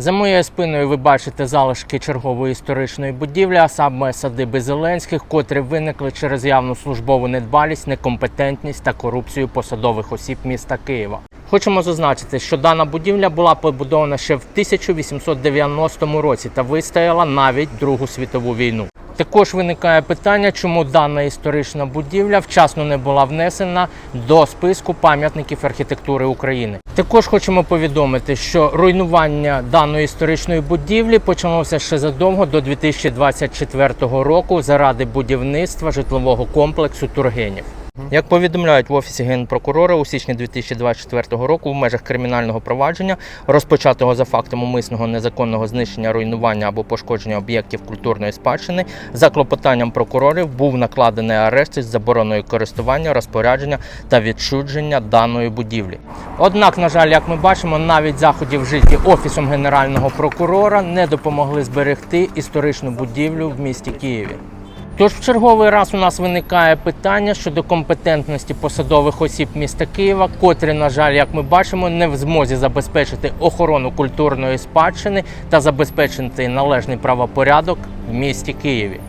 За моєю спиною ви бачите залишки чергової історичної будівлі, а саме садиби Зеленських, котрі виникли через явну службову недбалість, некомпетентність та корупцію посадових осіб міста Києва. Хочемо зазначити, що дана будівля була побудована ще в 1890 році та вистояла навіть Другу світову війну. Також виникає питання, чому дана історична будівля вчасно не була внесена до списку пам'ятників архітектури України. Також хочемо повідомити, що руйнування даної історичної будівлі почалося ще задовго до 2024 року заради будівництва житлового комплексу Тургенів. Як повідомляють в офісі генпрокурора у січні 2024 року в межах кримінального провадження, розпочатого за фактом умисного незаконного знищення, руйнування або пошкодження об'єктів культурної спадщини, за клопотанням прокурорів був накладений арешт із забороною користування, розпорядження та відчудження даної будівлі. Однак, на жаль, як ми бачимо, навіть заходів вжиті офісом генерального прокурора не допомогли зберегти історичну будівлю в місті Києві. Тож в черговий раз у нас виникає питання щодо компетентності посадових осіб міста Києва, котрі, на жаль, як ми бачимо, не в змозі забезпечити охорону культурної спадщини та забезпечити належний правопорядок в місті Києві.